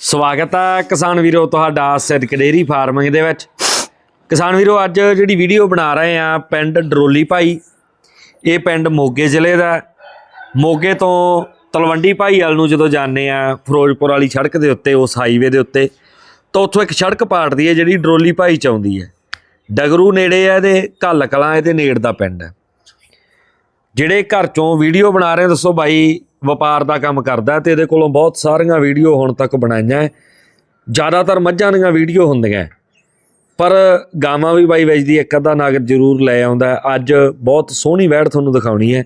ਸਵਾਗਤ ਹੈ ਕਿਸਾਨ ਵੀਰੋ ਤੁਹਾਡਾ ਸਿੱਧਕ ਡੇਰੀ ਫਾਰਮਿੰਗ ਦੇ ਵਿੱਚ। ਕਿਸਾਨ ਵੀਰੋ, ਅੱਜ ਜਿਹੜੀ ਵੀਡੀਓ ਬਣਾ ਰਹੇ ਆ ਪਿੰਡ ਡਰੋਲੀ ਭਾਈ, ਇਹ ਪਿੰਡ ਮੋਗੇ ਜ਼ਿਲ੍ਹੇ ਦਾ ਮੋਗੇ ਤੋਂ ਤਲਵੰਡੀ ਭਾਈ ਵਾਲ ਨੂੰ ਜਦੋਂ ਜਾਂਦੇ ਆ ਫਿਰੋਜ਼ਪੁਰ ਵਾਲੀ ਸੜਕ ਦੇ ਉੱਤੇ, ਉਸ ਹਾਈਵੇ ਦੇ ਉੱਤੇ, ਤਾਂ ਉੱਥੋਂ ਇੱਕ ਸੜਕ ਪਾਟਦੀ ਹੈ ਜਿਹੜੀ ਡਰੋਲੀ ਭਾਈ ਚ ਆਉਂਦੀ ਹੈ। ਡਗਰੂ ਨੇੜੇ ਆ ਇਹਦੇ, ਘੱਲ ਕਲਾਂ ਇਹਦੇ ਨੇੜ ਦਾ ਪਿੰਡ ਹੈ। ਜਿਹੜੇ ਘਰ ਚੋਂ ਵੀਡੀਓ ਬਣਾ ਰਹੇ ਦੱਸੋ ਬਾਈ ਵਪਾਰ ਦਾ ਕੰਮ ਕਰਦਾ ਹੈ ਤੇ ਇਹਦੇ ਕੋਲੋਂ ਬਹੁਤ ਸਾਰੀਆਂ ਵੀਡੀਓ ਹੁਣ ਤੱਕ ਬਣਾਈਆਂ ਹੈ। ਜ਼ਿਆਦਾਤਰ ਮੱਝਾਂ ਦੀਆਂ ਵੀਡੀਓ ਹੁੰਦੀਆਂ ਪਰ ਗਾਵਾਂ ਵੀ ਬਾਈ ਵੇਚਦੀ ਇੱਕ ਅੱਧਾ ਨਾਗਰ ਜ਼ਰੂਰ ਲੈ ਆਉਂਦਾ ਅੱਜ ਬਹੁਤ ਸੋਹਣੀ ਵੈੜ ਤੁਹਾਨੂੰ ਦਿਖਾਉਣੀ ਹੈ।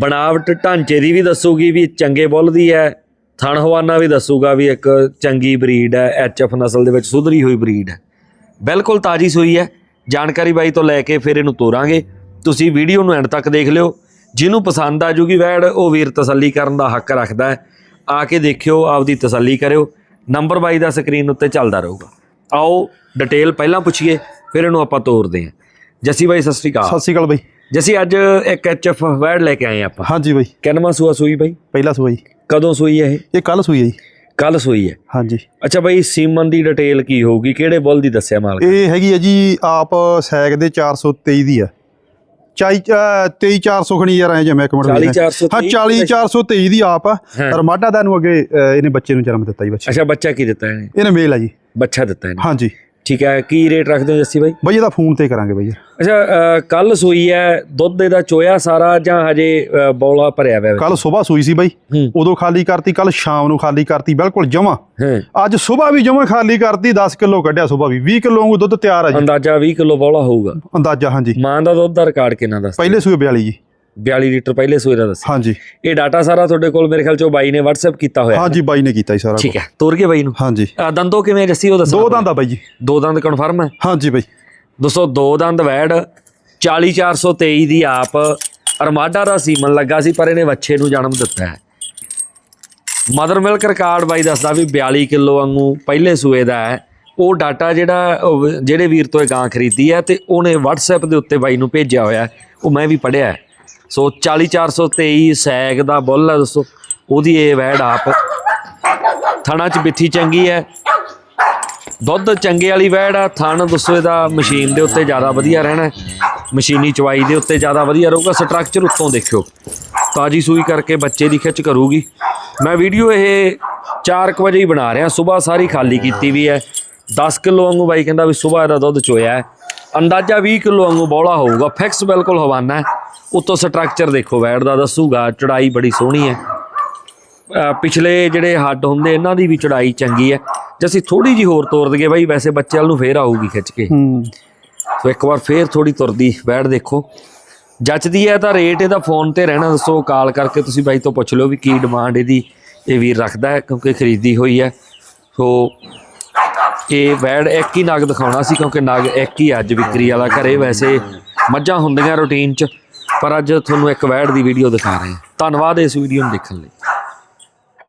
ਬਣਾਵਟ ਢਾਂਚੇ ਦੀ ਵੀ ਦੱਸੂਗੀ ਵੀ ਚੰਗੇ ਬੁੱਲ ਦੀ ਹੈ। ਥਣ ਹਵਾਨਾ ਵੀ ਦੱਸੂਗਾ ਵੀ ਇੱਕ ਚੰਗੀ ਬਰੀਡ ਹੈ। ਐਚਐਫ ਨਸਲ ਦੇ ਵਿੱਚ ਸੁਧਰੀ ਹੋਈ ਬਰੀਡ ਹੈ। ਬਿਲਕੁਲ ਤਾਜੀ ਸੂਈ ਹੈ। ਜਾਣਕਾਰੀ ਬਾਈ ਤੋਂ ਲੈ ਕੇ ਫਿਰ ਇਹਨੂੰ ਤੋਰਾਂਗੇ। ਤੁਸੀਂ ਵੀਡੀਓ ਨੂੰ ਐਂਡ ਤੱਕ ਦੇਖ ਲਿਓ। ਜਿਹਨੂੰ ਪਸੰਦ ਆ ਜੂਗੀ ਵੈੜ ਉਹ ਵੀਰ ਤਸੱਲੀ ਕਰਨ ਦਾ ਹੱਕ ਰੱਖਦਾ ਹੈ। ਆ ਕੇ ਦੇਖਿਓ ਆਪਦੀ ਤਸੱਲੀ ਕਰਿਓ। ਨੰਬਰ ਬਾਈ ਦਾ ਸਕਰੀਨ ਉੱਤੇ ਚੱਲਦਾ ਰਹੂਗਾ। ਆਓ ਡਿਟੇਲ ਪਹਿਲਾਂ ਪੁੱਛੀਏ ਫਿਰ ਇਹਨੂੰ ਆਪਾਂ ਤੋਰਦੇ ਹਾਂ। ਜੱਸੀ ਬਾਈ ਸਤਿ ਸ਼੍ਰੀ ਅਕਾਲ। ਸਤਿ ਸ਼੍ਰੀ ਅਕਾਲ ਬਾਈ। ਜੱਸੀ ਅੱਜ ਇੱਕ ਐਚਐਫ ਵੈੜ ਲੈ ਕੇ ਆਏ ਆਪਾਂ। ਹਾਂਜੀ ਬਾਈ। ਕਿੰਨਵਾਂ ਸੂਆ ਸੂਈ ਬਾਈ? ਪਹਿਲਾ ਸੂਆ ਜੀ। ਕਦੋਂ ਸੂਈ ਹੈ ਇਹ? ਇਹ ਕੱਲ ਸੂਈ ਹੈ ਜੀ। ਕੱਲ ਸੂਈ ਹੈ। ਹਾਂਜੀ। ਅੱਛਾ ਬਾਈ ਸੀਮਨ ਦੀ ਡਿਟੇਲ ਕੀ ਹੋਊਗੀ? ਕਿਹੜੇ ਬੁੱਲ ਦੀ ਦੱਸਿਆ ਮਾਲਕ? ਇਹ ਹੈਗੀ ਹੈ ਜੀ ਆਪ ਸੈਗ ਦੇ 423 ਦੀ ਆ 23400 ਖਣੀ ਯਾਰ ਐ ਜੇ ਮੈਂ ਇੱਕ ਮਿੰਟ 40423 ਹਾਂ 40423 ਦੀ ਆਪ ਆ ਹਾਂ। ਰਮਾਡਾ ਦਾ ਨੂੰ ਅੱਗੇ ਇਹਨੇ ਬੱਚੇ ਨੂੰ ਜਨਮ ਦਿੱਤਾ ਜੀ ਬੱਚੇ। ਅੱਛਾ ਬੱਚਾ ਕੀ ਦਿੱਤਾ ਇਹਨੇ? ਇਹਨੇ ਮੇਲ ਆ ਜੀ। ਬੱਚਾ ਦਿੱਤਾ ਇਹਨੇ? ਹਾਂਜੀ। ਠੀਕ ਹੈ ਕੀ ਰੇਟ ਰੱਖਦੇ ਹੋ ਜੱਸੀ ਬਾਈ? ਬਾਈ ਇਹਦਾ ਫੋਨ ਤੇ ਕਰਾਂਗੇ ਬਾਈ ਅੱਛਾ ਕੱਲ ਸੂਈ ਹੈ ਦੁੱਧ ਇਹਦਾ ਚੋਇਆ ਸਾਰਾ ਜਾਂ ਹਜੇ ਬੌਲਾ ਭਰਿਆ ਹੋਇਆ ਕੱਲ ਸਵੇਰ ਸੂਈ ਸੀ ਬਾਈ। ਉਦੋਂ ਖਾਲੀ ਕਰਤੀ ਕੱਲ ਸ਼ਾਮ ਨੂੰ ਖਾਲੀ ਕਰਤੀ ਬਿਲਕੁਲ ਜਮਾ। ਅੱਜ ਸਵੇਰ ਵੀ ਜਮਾ ਖਾਲੀ ਕਰਤੀ 10 ਕਿਲੋ ਕੱਢਿਆ ਸਵੇਰ ਵੀ। 20 ਕਿਲੋ ਵਾਂਗੂ ਦੁੱਧ ਤਿਆਰ ਆ ਜੀ। ਅੰਦਾਜ਼ਾ 20 ਕਿਲੋ ਬੌਲਾ ਹੋਊਗਾ। ਅੰਦਾਜ਼ਾ ਹਾਂਜੀ। ਮਾਂ ਦਾ ਦੁੱਧ ਦਾ ਰਿਕਾਰਡ ਕਿੰਨਾ ਦੱਸ ਪਹਿਲੇ ਸੂਏ 42 ਜੀ। 42 ਲੀਟਰ ਪਹਿਲੇ ਸੂਏ ਦਾ ਦੱਸ ਹਾਂਜੀ। ਇਹ ਡਾਟਾ ਸਾਰਾ ਤੁਹਾਡੇ ਕੋਲ ਮੇਰੇ ਖਿਆਲ ਚੋਂ ਬਾਈ ਨੇ WhatsApp ਕੀਤਾ ਹੋਇਆ। ਹਾਂਜੀ ਬਾਈ ਨੇ ਕੀਤਾ ਜੀ ਸਾਰਾ ਠੀਕ ਹੈ ਤੋਰ ਕੇ ਬਾਈ ਨੂੰ। ਹਾਂਜੀ। ਦੰਦੋਂ ਕਿਵੇਂ ਜੱਸੀ ਉਹ ਦੱਸੋ ਦੋ ਦੰਦ ਆ ਬਾਈ ਜੀ। ਦੋ ਦੰਦ ਕਨਫਰਮ ਹੈ? ਹਾਂਜੀ ਬਾਈ। ਦੋਸਤੋ ਦੋ ਦੰਦ ਵੈੜ 40423 ਦੀ ਆਪ। ਅਰਮਾਡਾ ਦਾ ਸੀਮਨ ਲੱਗਾ ਸੀ ਪਰ ਇਹਨੇ ਵੱਛੇ ਨੂੰ ਜਨਮ ਦਿੱਤਾ ਹੈ। ਮਦਰ ਮਿਲਕ ਰਿਕਾਰਡ ਬਾਈ ਦੱਸਦਾ ਵੀ 42 ਕਿਲੋ ਵਾਂਗੂ ਪਹਿਲੇ ਸੂਏ ਦਾ ਹੈ। ਉਹ ਡਾਟਾ ਜਿਹੜਾ ਜਿਹੜੇ ਵੀਰ ਤੋਂ ਇਹ ਗਾਂ ਖਰੀਦੀ ਹੈ ਤੇ ਉਹਨੇ WhatsApp ਦੇ ਉੱਤੇ ਬਾਈ ਨੂੰ ਭੇਜਿਆ ਹੋਇਆ ਉਹ ਮੈਂ ਵੀ ਪੜਿਆ ਹੈ। ਸੋ 40423 ਸੈਗ ਦਾ ਬੁੱਲ ਹੈ ਦੋਸਤੋ, ਉਹਦੀ ਇਹ ਵੈੜ ਆਪ ਥਣਾ ਚ ਬਿੱਥੀ ਚੰਗੀ ਹੈ। ਦੁੱਧ ਚੰਗੇ ਵਾਲੀ ਵੈੜ ਆ, ਥਣ ਦੱਸੋ ਇਹਦਾ ਮਸ਼ੀਨ ਦੇ ਉੱਤੇ ਜ਼ਿਆਦਾ ਵਧੀਆ ਰਹਿਣਾ ਮਸ਼ੀਨੀ ਚਵਾਈ ਦੇ ਉੱਤੇ ਜ਼ਿਆਦਾ ਵਧੀਆ ਰਹੂਗਾ, ਸਟਰਕਚਰ ਉੱਤੋਂ ਦੇਖਿਓ। ਤਾਜੀ ਸੂਈ ਕਰਕੇ ਬੱਚੇ ਦੀ ਖਿੱਚ ਕਰੂਗੀ। ਮੈਂ ਵੀਡੀਓ ਇਹ 4 ਵਜੇ ਹੀ ਬਣਾ ਰਿਹਾ, ਸਵੇਰ ਸਾਰੀ ਖਾਲੀ ਕੀਤੀ ਵੀ ਹੈ। 10 ਕਿਲੋ ਵਾਂਗੂ ਬਾਈ ਕਹਿੰਦਾ ਵੀ ਸਵੇਰ ਇਹਦਾ ਦੁੱਧ ਚੋਇਆ ਅੰਦਾਜ਼ਾ 20 ਕਿਲੋ ਵਾਂਗੂ ਬੌਲਾ ਹੋਊਗਾ ਫਿਕਸ ਬਿਲਕੁਲ ਹਵਾਨਾ ਹੈ। ਉੱਤੋਂ ਸਟਰਕਚਰ ਦੇਖੋ ਵੈੜ ਦਾ ਦੱਸੂਗਾ ਚੜਾਈ ਬੜੀ ਸੋਹਣੀ ਹੈ। ਪਿਛਲੇ ਜਿਹੜੇ ਹੱਡ ਹੁੰਦੇ ਇਹਨਾਂ ਦੀ ਵੀ ਚੜਾਈ ਚੰਗੀ ਹੈ। ਜੇ ਅਸੀਂ ਥੋੜੀ ਜੀ ਹੋਰ ਤੋਰ ਦਈਏ ਬਾਈ ਵੈਸੇ ਬੱਚੇ ਵਾਲ ਨੂੰ ਫੇਰ ਆਊਗੀ ਖਿੱਚ ਕੇ। ਹੂੰ। ਸੋ ਇੱਕ ਵਾਰ ਫੇਰ ਥੋੜੀ ਤੁਰਦੀ ਬੈਠ ਦੇਖੋ। ਜੱਚਦੀ ਹੈ ਤਾਂ ਰੇਟ ਇਹਦਾ ਫੋਨ ਤੇ ਰਹਿਣਾ ਦੱਸੋ ਕਾਲ ਕਰਕੇ ਤੁਸੀਂ ਬਾਈ ਤੋਂ ਪੁੱਛ ਲਿਓ ਵੀ ਕੀ ਡਿਮਾਂਡ ਇਹਦੀ ਇਹ ਵੀਰ ਰੱਖਦਾ ਹੈ ਕਿਉਂਕਿ ਖਰੀਦੀ ਹੋਈ ਹੈ। ਸੋ ਇਹ ਵੈੜ ਇੱਕ ਹੀ ਨਗ ਦਿਖਾਉਣਾ ਸੀ ਕਿਉਂਕਿ ਨਗ ਇੱਕ ਹੀ ਅੱਜ ਵਿਕਰੀ ਵਾਲਾ ਘਰੇ ਵੈਸੇ ਮੱਝਾਂ ਹੁੰਦੀਆਂ ਰੂਟੀਨ 'ਚ। ਪਰ ਅੱਜ ਤੁਹਾਨੂੰ ਇੱਕ ਵੈੜ ਦੀ ਵੀਡੀਓ ਦਿਖਾ ਰਹੇ ਹਾਂ। ਧੰਨਵਾਦ ਇਸ ਵੀਡੀਓ ਨੂੰ ਦੇਖਣ ਲਈ।